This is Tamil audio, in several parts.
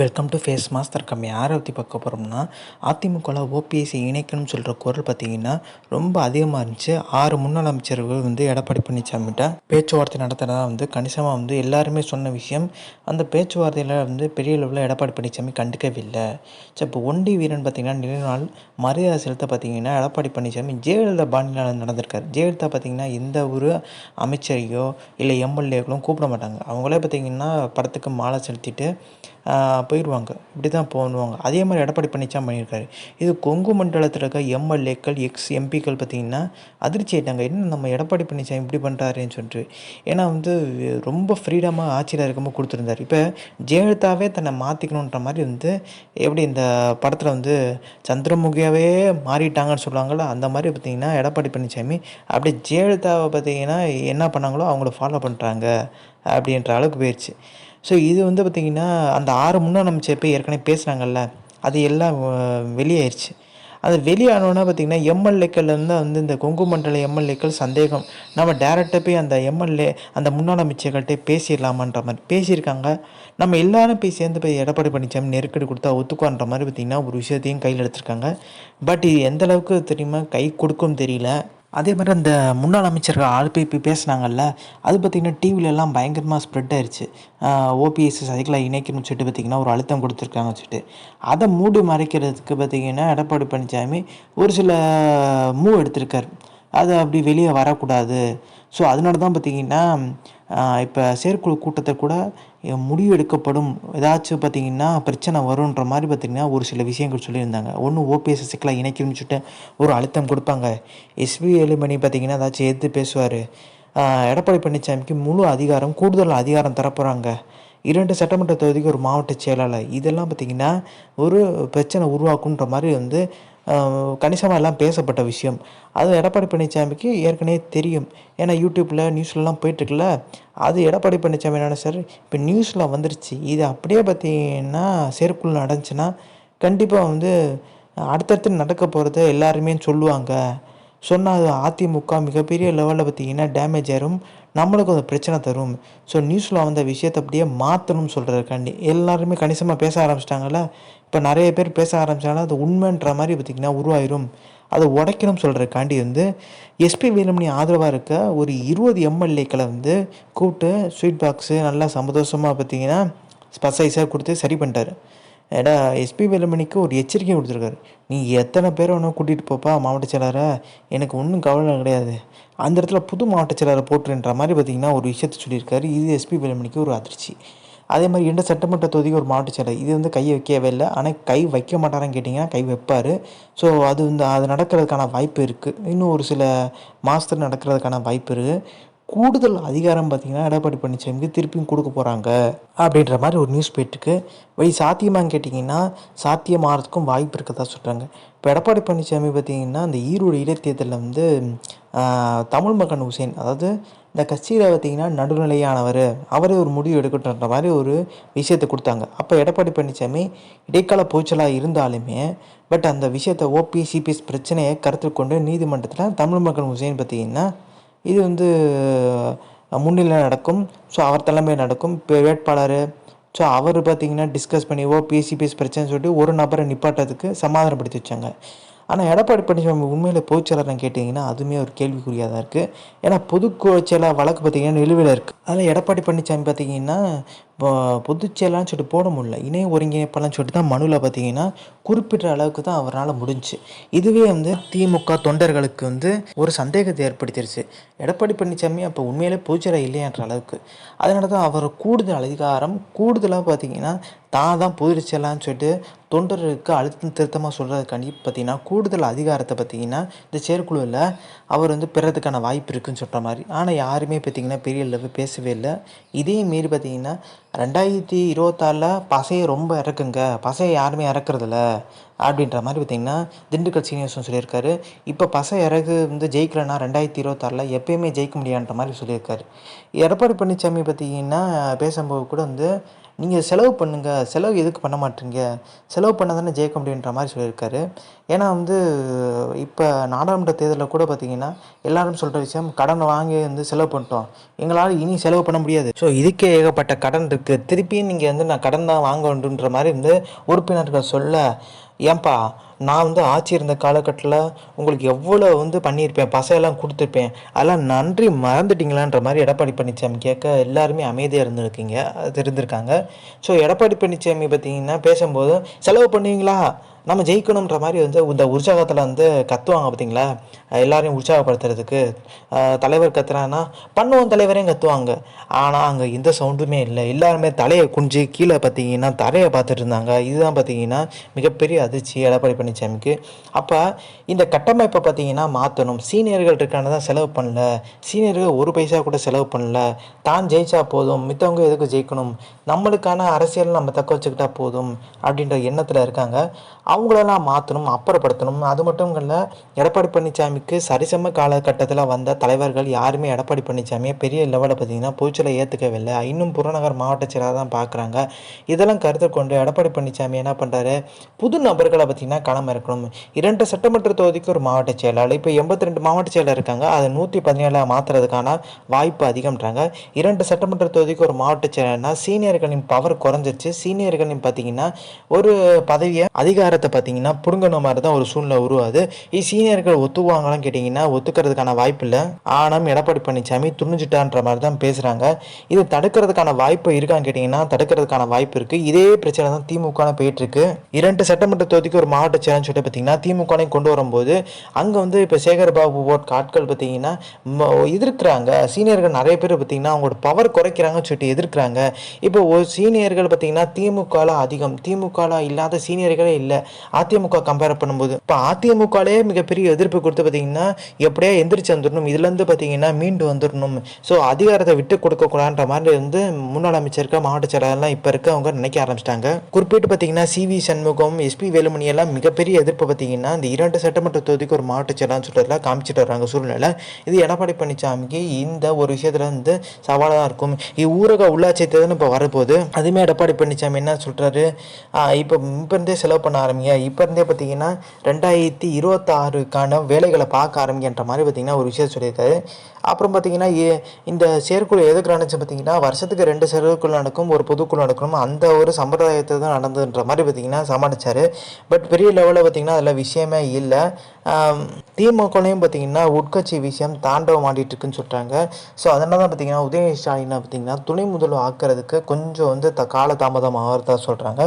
வெல்கம் டு ஃபேஸ் மாஸ்டர் கம்மி யாரை பற்றி பார்க்க போகிறோம்னா அதிமுகவில் ஓபிஎஸ்சி இணைக்கணும்னு சொல்கிற குரல் பார்த்தீங்கன்னா ரொம்ப அதிகமாக இருந்துச்சு. ஆறு முன்னாள் அமைச்சர்கள் வந்து எடப்பாடி பழனிசாமிகிட்ட பேச்சுவார்த்தை நடத்துகிறதா வந்து கணிசமாக வந்து எல்லாருமே சொன்ன விஷயம். அந்த பேச்சுவார்த்தையில் வந்து பெரிய அளவில் எடப்பாடி பழனிசாமி கண்டுக்கவில்லை. ஸோ இப்போ ஒண்டி வீரன் பார்த்தீங்கன்னா நிறைய நாள் மரியாதை செலுத்த பார்த்தீங்கன்னா எடப்பாடி பழனிசாமி ஜெயலலிதா பாணியில் நடந்திருக்காரு. ஜெயலலிதா பார்த்தீங்கன்னா எந்த ஒரு அமைச்சரையோ இல்லை எம்எல்ஏக்களும் கூப்பிட மாட்டாங்க. அவங்களே பார்த்தீங்கன்னா படத்துக்கு மாலை செலுத்திட்டு போயிடுவாங்க. இப்படி தான் போனுவாங்க அதே மாதிரி எடப்பாடி பழனிசாமி பண்ணியிருக்காரு. இது கொங்கு மண்டலத்தில் இருக்க எம்எல்ஏக்கள் எக்ஸ் எம்பிக்கள் பார்த்திங்கன்னா அதிர்ச்சி ஆயிட்டாங்க. என்ன நம்ம எடப்பாடி பழனிசாமி இப்படி பண்ணுறாருன்னு சொல்லிட்டு. ஏன்னா வந்து ரொம்ப ஃப்ரீடமாக ஆட்சியில் இருக்கும்போது கொடுத்துருந்தார். இப்போ ஜெயலலிதாவே தன்னை மாற்றிக்கணுன்ற மாதிரி வந்து எப்படி இந்த படத்தில் வந்து சந்திரமுகியாவே மாறிட்டாங்கன்னு சொல்லுவாங்கள்ல அந்த மாதிரி பார்த்திங்கன்னா எடப்பாடி பழனிசாமி அப்படியே ஜெயலலிதாவை பார்த்திங்கன்னா என்ன பண்ணாங்களோ அவங்கள ஃபாலோ பண்ணுறாங்க அப்படின்ற அளவுக்கு போயிடுச்சு ஸோ இது வந்து பார்த்திங்கன்னா அந்த ஆறு முன்னாள் அமைச்சர் போய் ஏற்கனவே பேசுனாங்கல்ல அது எல்லாம் வெளியாயிருச்சு. அது வெளியானோன்னா பார்த்திங்கன்னா எம்எல்ஏக்கள் வந்து வந்து இந்த கொங்கு மண்டல எம்எல்ஏக்கள் சந்தேகம். நம்ம டேரெக்டாக போய் அந்த எம்எல்ஏ அந்த முன்னாள் அமைச்சர்கள்ட்டே பேசிடலாமான்ற மாதிரி பேசியிருக்காங்க. நம்ம எல்லாரும் போய் சேர்ந்து போய் எடப்பாடி பழனிசாமி நெருக்கடி கொடுத்தா ஒத்துக்குவான்ற மாதிரி பார்த்திங்கன்னா ஒரு விஷயத்தையும் கையில் எடுத்திருக்காங்க. பட் இது எந்த அளவுக்கு தெரியுமா? கை கொடுக்கும் தெரியல. அதே மாதிரி அந்த முன்னாள் அமைச்சர்கள் ஆள் போய் இப்போ பேசுனாங்கல்ல அது பார்த்திங்கன்னா டிவிலெலாம் பயங்கரமாக ஸ்ப்ரெட் ஆயிடுச்சு ஓபிஎஸ் சசிகலா இணைக்கணும்னு சொல்லிட்டு பார்த்திங்கன்னா ஒரு அழுத்தம் கொடுத்துருக்காங்கன்னு சொல்லிட்டு. அதை மூடி மறைக்கிறதுக்கு பார்த்திங்கன்னா எடப்பாடி பழனிசாமி ஒரு சில மூவ் எடுத்திருக்கார். அது அப்படி வெளியே வரக்கூடாது. ஸோ அதனால தான் பார்த்திங்கன்னா இப்போ செயற்குழு கூட்டத்தை கூட முடிவு எடுக்கப்படும் ஏதாச்சும் பார்த்திங்கன்னா பிரச்சனை வருன்ற மாதிரி பார்த்திங்கன்னா ஒரு சில விஷயங்கள் சொல்லியிருந்தாங்க. ஒன்று ஓபிஎஸ் சிக்கலாக இணைக்கணும்னு சொல்லிட்டு ஒரு அழுத்தம் கொடுப்பாங்க. எஸ்பி ஏழுமணி பார்த்திங்கன்னா ஏதாச்சும் எதிர்த்து பேசுவார். எடப்பாடி பழனிசாமிக்கு முழு அதிகாரம் கூடுதல் அதிகாரம் தரப்போகிறாங்க இரண்டு சட்டமன்ற தொகுதிக்கு ஒரு மாவட்ட செயலாளர். இதெல்லாம் பார்த்திங்கன்னா ஒரு பிரச்சனை உருவாக்குன்ற மாதிரி வந்து கணிசமாக எல்லாம் பேசப்பட்ட விஷயம். அது எடப்பாடி பழனிசாமிக்கு ஏற்கனவே தெரியும். ஏன்னா யூடியூப்பில் நியூஸ்லலாம் போயிட்டுருக்குல்ல அது எடப்பாடி பழனிசாமி என்ன சார் இப்போ நியூஸில் வந்துருச்சு. இது அப்படியே பார்த்தீங்கன்னா செயற்குழு நடந்துச்சுன்னா கண்டிப்பாக வந்து அடுத்தடுத்து நடக்க போகிறத எல்லாருமே சொல்லுவாங்க. சொன்னால் அது அதிமுக மிகப்பெரிய லெவலில் பார்த்தீங்கன்னா டேமேஜ் ஆயிரும். நம்மளுக்கு அது பிரச்சனை தரும். ஸோ நியூஸில் வந்த விஷயத்தை அப்படியே மாற்றணும்னு சொல்கிறதுக்காண்டி எல்லாருமே கணிசமாக பேச ஆரம்பிச்சிட்டாங்கல்ல? இப்போ நிறைய பேர் பேச ஆரம்பித்தாலும் அது உண்மைன்ற மாதிரி பார்த்திங்கன்னா உருவாயிரும். அதை உடைக்கணும்னு சொல்கிறதுக்காண்டி வந்து. எஸ்பி வேலுமணி ஆதரவாக இருக்க ஒரு இருபது எம்எல்ஏக்களை வந்து கூப்பிட்டு ஸ்வீட் பாக்ஸு நல்லா சந்தோஷமாக பார்த்தீங்கன்னா ஸ்பெசைஸாக கொடுத்து சரி பண்ணிட்டார். ஏடா எஸ்பி வேலுமணிக்கு ஒரு எச்சரிக்கை கொடுத்துருக்காரு. நீ எத்தனை பேரை வேணால் கூட்டிகிட்டு போப்பா மாவட்ட செயலரை எனக்கு ஒன்றும் கவலை கிடையாது. அந்த இடத்துல புது மாவட்ட செயலரை போட்டுருன்ற மாதிரி பார்த்திங்கன்னா ஒரு விஷயத்த சொல்லியிருக்காரு. இது எஸ்பி வேலுமணிக்கு ஒரு அதிர்ச்சி. அதே மாதிரி எந்த சட்டமன்ற தொகுதிக்கு ஒரு மாவட்ட செயலர் இது வந்து கையை வைக்கவே இல்லை. ஆனால் கை வைக்க மாட்டாரான்னு கேட்டிங்கன்னா கை வைப்பார். ஸோ அது வந்து அது நடக்கிறதுக்கான வாய்ப்பு இருக்குது இன்னும் ஒரு சில மாதத்தில் நடக்கிறதுக்கான வாய்ப்பு இருக்குது கூடுதல் அதிகாரம் பார்த்திங்கன்னா எடப்பாடி பழனிசாமிக்கு திருப்பியும் கொடுக்க போகிறாங்க அப்படின்ற மாதிரி ஒரு நியூஸ் போயிட்டுருக்கு வை சாத்தியமான்னு கேட்டிங்கன்னா சாத்தியமாகறதுக்கும் வாய்ப்பு இருக்கதா சொல்கிறாங்க இப்போ எடப்பாடி பழனிசாமி பார்த்திங்கன்னா அந்த ஈரோடு இடைத்தேர்தலில் வந்து தமிழ் மகன் உசேன் அதாவது இந்த கட்சியில் பார்த்திங்கன்னா நடுநிலையானவர் அவரே ஒரு முடிவு எடுக்கட்டுன்ற மாதிரி ஒரு விஷயத்தை கொடுத்தாங்க. அப்போ எடப்பாடி பழனிசாமி இடைக்கால போச்சலாக இருந்தாலுமே பட் அந்த விஷயத்தை ஓபி சிபிஎஸ் பிரச்சனையை கருத்தில் கொண்டு நீதிமன்றத்தில் தமிழ் மகன் உசேன் பார்த்திங்கன்னா இது வந்து முன்னிலை நடக்கும். ஸோ அவர் தலைமையில் நடக்கும். இப்போ வேட்பாளர். ஸோ அவர் பார்த்திங்கன்னா டிஸ்கஸ் பண்ணிவோ பேசி பேசி பிரச்சனைன்னு சொல்லிட்டு ஒரு நபரை நிப்பாட்டத்துக்கு சமாதானப்படுத்தி வச்சாங்க. ஆனால் எடப்பாடி பழனிசாமி உண்மையில் பொதுச்செயலாளர்னு கேட்டிங்கன்னா அதுவுமே ஒரு கேள்விக்குறியாக தான் இருக்குது ஏன்னா பொதுச்செயலாளர் வழக்கு பார்த்திங்கன்னா நிலுவையில் இருக்குது அதில் எடப்பாடி பழனிசாமி பார்த்திங்கன்னா பொதுச்செயலான்னு சொல்லிட்டு போட முடியல. இணைய ஒருங்கிணைப்பாளன்னு சொல்லிட்டு தான் மனுவில் பார்த்தீங்கன்னா குறிப்பிட்ட அளவுக்கு தான் அவரால் முடிஞ்சு. இதுவே வந்து திமுக தொண்டர்களுக்கு வந்து ஒரு சந்தேகத்தை ஏற்படுத்திருச்சு. எடப்பாடி பழனிசாமி அப்போ உண்மையிலே பொதுச்செயலாளர் இல்லையான்ற அளவுக்கு. அதனால தான் அவர் கூடுதல் அதிகாரம் கூடுதலாக பார்த்தீங்கன்னா தான் தான் பொதுச்செயலான்னு சொல்லிட்டு தொண்டர்களுக்கு அழுத்தம் திருத்தமாக சொல்கிறதுக்காண்டி பார்த்தீங்கன்னா கூடுதல் அதிகாரத்தை பார்த்தீங்கன்னா இந்த செயற்குழுவில் அவர் வந்து பெறதுக்கான வாய்ப்பு இருக்குதுன்னு சொல்கிற மாதிரி. ஆனால் யாருமே பார்த்தீங்கன்னா பெரிய லெவல் பேசவே இல்லை. இதே மீறி பார்த்தீங்கன்னா ரெண்டாயிரத்தி இருபத்தாறில் பசையை ரொம்ப இறக்குங்க. பசையை யாருமே இறக்குறதில்ல. அப்படின்ற மாதிரி பார்த்திங்கன்னா திண்டுக்கல் சீனியர்ஸும் சொல்லியிருக்காரு. இப்போ பசை இறகு வந்து ஜெயிக்கலைன்னா ரெண்டாயிரத்தி இருபத்தாறில் எப்பயுமே ஜெயிக்க முடியான்ற மாதிரி சொல்லியிருக்காரு. எடப்பாடி பழனிசாமி பார்த்திங்கன்னா பேசும்போது கூட வந்து நீங்கள் செலவு பண்ணுங்கள் செலவு எதுக்கு பண்ண மாட்டீங்க? செலவு பண்ண தானே ஜெயிக்க முடியுன்ற மாதிரி சொல்லியிருக்காரு. ஏன்னா வந்து இப்போ நாடாளுமன்ற தேர்தலில் கூட பார்த்தீங்கன்னா எல்லாரும் சொல்கிற விஷயம் கடன் வாங்கி வந்து செலவு பண்ணிட்டோம். எங்களால் இனி செலவு பண்ண முடியாது. ஸோ இதுக்கே ஏகப்பட்ட கடன் இருக்குது திருப்பியும் நீங்கள் வந்து நான் கடன் தான் வாங்க வேண்டுன்ற மாதிரி வந்து உறுப்பினர்கள் சொல்ல ஏன்பா நான் வந்து ஆட்சி இருந்த காலகட்டத்தில் உங்களுக்கு எவ்வளோ வந்து பண்ணியிருப்பேன் பசையெல்லாம் கொடுத்துருப்பேன் அதெல்லாம் நன்றி மறந்துட்டீங்களான்ற மாதிரி எடப்பாடி பழனிசாமி கேட்க எல்லாருமே அமைதியாக இருந்திருக்கீங்க அது இருந்திருக்காங்க ஸோ எடப்பாடி பழனிசாமி பார்த்தீங்கன்னா பேசும்போது செலவு பண்ணுவீங்களா? நம்ம ஜெயிக்கணுன்ற மாதிரி வந்து இந்த உற்சாகத்தில் வந்து கத்துவாங்க பார்த்தீங்களா எல்லாரையும் உற்சாகப்படுத்துறதுக்கு தலைவர் கத்துறான்னா பண்ணுவோம் தலைவரையும் கத்துவாங்க. ஆனால் அங்கே எந்த சவுண்டுமே இல்லை. எல்லாருமே தலையை குஞ்சு கீழே பார்த்தீங்கன்னா தரையை பார்த்துட்டு இருந்தாங்க. இதுதான் பார்த்தீங்கன்னா மிகப்பெரிய அதிர்ச்சி எடப்பாடி பழனிசாமிக்கு அப்போ இந்த கட்டமைப்பை பார்த்தீங்கன்னா மாற்றணும் சீனியர்கள் இருக்கான தான் செலவு பண்ணல. சீனியர்கள் ஒரு பைசா கூட செலவு பண்ணல. தான் ஜெயிச்சா போதும். மித்தவங்க எதுக்கு ஜெயிக்கணும்? நம்மளுக்கான அரசியல் நம்ம தக்க வச்சுக்கிட்டா போதும் அப்படின்ற எண்ணத்தில் இருக்காங்க. அவங்களெல்லாம் மாற்றணும் அப்புறப்படுத்தணும். அது மட்டும் இல்லை எடப்பாடி பழனிசாமிக்கு சரிசம காலகட்டத்தில் வந்த தலைவர்கள் யாருமே எடப்பாடி பழனிசாமியை பெரிய லெவலில் பார்த்தீங்கன்னா பொய்ச்சலை ஏற்றுக்கவில்லை இன்னும் புறநகர் மாவட்ட செயலாக தான் பார்க்குறாங்க இதெல்லாம் கருத்தில் கொண்டு எடப்பாடி பழனிசாமி என்ன பண்ணுறாரு புது நபர்களை பார்த்தீங்கன்னா களம் இருக்கணும். இரண்டு சட்டமன்ற தொகுதிக்கு ஒரு மாவட்ட செயலாளர். இப்போ எண்பத்தி ரெண்டு மாவட்ட செயலர் இருக்காங்க. அதை நூற்றி பதினேழாக மாற்றுறதுக்கான வாய்ப்பு அதிகம்ன்றாங்க. இரண்டு சட்டமன்ற தொகுதிக்கு ஒரு மாவட்ட செயலர்னா சீனியர்களின் பவர் குறைஞ்சிருச்சு. சீனியர்களின் பார்த்தீங்கன்னா ஒரு பதவியை அதிகாரத்தை பார்த்தீங்கன்னா புடுங்கணும் மாதிரி தான் ஒரு சூழ்நிலை உருவாது இது சீனியர்கள் ஒத்துவாங்களான்னு கேட்டிங்கன்னா ஒத்துக்கிறதுக்கான வாய்ப்பு இல்லை. ஆனால் எடப்பாடி பழனிசாமி துணிஞ்சிட்டான்ற மாதிரி தான் பேசுகிறாங்க இது தடுக்கிறதுக்கான வாய்ப்பு இருக்கான்னு கேட்டிங்கன்னா தடுக்கிறதுக்கான வாய்ப்பு இருக்குது இதே பிரச்சனை தான் திமுக போயிட்டுருக்கு. இரண்டு சட்டமன்ற தொகுதிக்கு ஒரு மாவட்ட செயலர்னு சொல்லிட்டு பார்த்தீங்கன்னா திமுகனையும் கொண்டு வரும்போது அங்கே வந்து இப்போ சேகர் பாபு போட் ஆட்கள் பார்த்தீங்கன்னா எதிர்க்கிறாங்க. சீனியர்கள் நிறைய பேர் பார்த்தீங்கன்னா அவங்களோட பவர் குறைக்கிறாங்கன்னு சொல்லிட்டு எதிர்க்கிறாங்க. இப்போ ஒரு சீனியர்கள் பார்த்தீங்கன்னா திமுகவில் அதிகம். திமுகவில் இல்லாத சீனியர்களே இல்லை. அதிமுக கம்பேர் பண்ணும்போது. இப்போ அதிமுகலே மிகப்பெரிய எதிர்ப்பு கொடுத்து பார்த்தீங்கன்னா எப்படியா எந்திரிச்சு வந்துடணும் இதுலேருந்து பார்த்தீங்கன்னா மீண்டு வந்துடணும் ஸோ அதிகாரத்தை விட்டு கொடுக்கக்கூடாதுன்ற மாதிரி வந்து முன்னாள் அமைச்சர்கள் மாவட்ட செயலாளர்லாம் இப்போ இருக்கவங்க நினைக்க ஆரம்பிச்சிட்டாங்க. குறிப்பிட்டு பார்த்தீங்கன்னா C V Shanmugam S P Velumani எல்லாம் மிகப்பெரிய எதிர்ப்பு பார்த்தீங்கன்னா இந்த இரண்டு சட்டமன்ற தொகுதிக்கு ஒரு மாவட்ட செயலாளர்னு சொல்கிறதுல காமிச்சிட்டு வர்றாங்க சூழ்நிலை இது எடப்பாடி பழனிசாமிக்கு இந்த ஒரு விஷயத்தில் வந்து சவாலாக இருக்கும். இது ஊரக உள்ளாட்சி தேர்தல் இப்போ வர போகுது அதுவுமே எடப்பாடி பழனிசாமி என்ன சொல்கிறாரு இப்போ இப்போருந்தே செலவு பண்ண ஆரம்பிங்க. இப்போ இருந்தே பார்த்தீங்கன்னா ரெண்டாயிரத்தி இருபத்தாறுக்கான வேலைகளை பார்க்க ஆரம்பிக்கின்ற மாதிரி பார்த்தீங்கன்னா ஒரு விஷயம் சொல்லியிருக்காரு. அப்புறம் பார்த்தீங்கன்னா ஏ- இந்த செயற்குழு எதுக்கு நடந்துச்சு பார்த்தீங்கன்னா வருஷத்துக்கு ரெண்டு செயற்குழு நடக்கும் ஒரு பொதுக்குழு நடக்கணும் அந்த ஒரு சம்பிரதாயத்தை தான் நடந்ததுன்ற மாதிரி பார்த்தீங்கன்னா சமாளிச்சார். பட் பெரிய லெவலில் பார்த்தீங்கன்னா அதில் விஷயமே இல்லை. திமுகலையும் பார்த்தீங்கன்னா உட்கட்சி விஷயம் தாண்டவம் ஆடிட்டு இருக்குன்னு சொல்கிறாங்க ஸோ அதனால தான் பார்த்தீங்கன்னா உதய ஸ்டாலினை பார்த்தீங்கன்னா துணை முதல்வர் ஆக்கிறதுக்கு கொஞ்சம் வந்து த கால தாமதம் ஆகிறதா சொல்கிறாங்க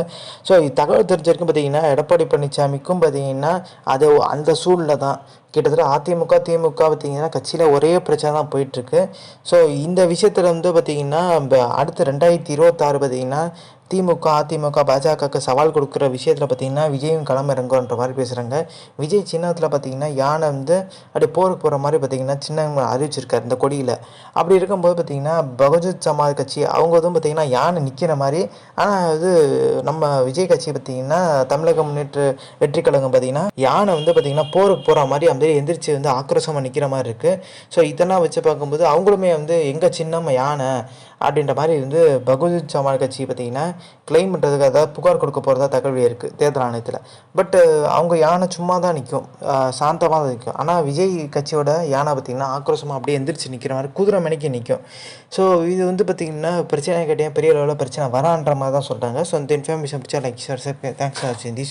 ஸோ தகவல் தெரிஞ்சிருக்கும் பார்த்தீங்கன்னா எடப்பாடி பழனிசாமிக்கும் பார்த்தீங்கன்னா அது அந்த சூழலில் தான் கிட்டத்தட்ட அதிமுக திமுக பார்த்தீங்கன்னா கட்சியில் ஒரே பிரச்சனை தான் போயிட்டுருக்கு. ஸோ இந்த விஷயத்தில் வந்து பார்த்தீங்கன்னா அடுத்து ரெண்டாயிரத்தி இருபத்தாறு பார்த்திங்கன்னா திமுக அதிமுக பாஜகவுக்கு சவால் கொடுக்குற விஷயத்தில் பார்த்திங்கன்னா விஜயும் களமிறங்குன்ற மாதிரி பேசுகிறாங்க விஜய் சின்னத்தில் பார்த்தீங்கன்னா யானை வந்து அப்படியே போருக்கு போகிற மாதிரி பார்த்தீங்கன்னா சின்ன அறிவிச்சிருக்காரு இந்த கொடியில். அப்படி இருக்கும்போது பார்த்தீங்கன்னா பகுஜன் சமாஜ் கட்சி அவங்க வந்து பார்த்தீங்கன்னா யானை நிற்கிற மாதிரி ஆனால் இது நம்ம விஜய் கட்சி பார்த்திங்கன்னா தமிழக முன்னேற்ற வெற்றி கழகம் பார்த்தீங்கன்னா யானை வந்து பார்த்தீங்கன்னா போருக்கு போகிற மாதிரி அப்படியே எந்திரிச்சு வந்து ஆக்ரோஷமாக நிற்கிற மாதிரி இருக்குது ஸோ இதெல்லாம் வச்சு பார்க்கும்போது அவங்களுமே வந்து எங்கள் சின்னம் யானை? அப்படின்ற மாதிரி வந்து பகுஜன் சமாஜ் கட்சி பார்த்தீங்கன்னா கிளைம் பண்ணுறதுக்கு அதாவது புகார் கொடுக்க போகிறதா தகவல் இருக்குது தேர்தல் ஆணையத்தில். பட்டு அவங்க யானை சும்மா தான் நிற்கும் சாந்தமாக தான் நிற்கும் ஆனால் விஜய் கட்சியோட யானை பார்த்திங்கன்னா ஆக்ரோஷமாக அப்படியே எந்திரிச்சு நிற்கிற மாதிரி குதிரை மணிக்கு நிற்கும் ஸோ இது வந்து பார்த்திங்கன்னா பிரச்சனை கேட்டேன் பெரிய லெவலில் பிரச்சனை வரான்ற மாதிரி தான் சொல்கிறாங்க ஸோ இந்த இன்ஃபர்மேஷன் பிடிச்சா like sir sir thanks for வாட்சிங் தி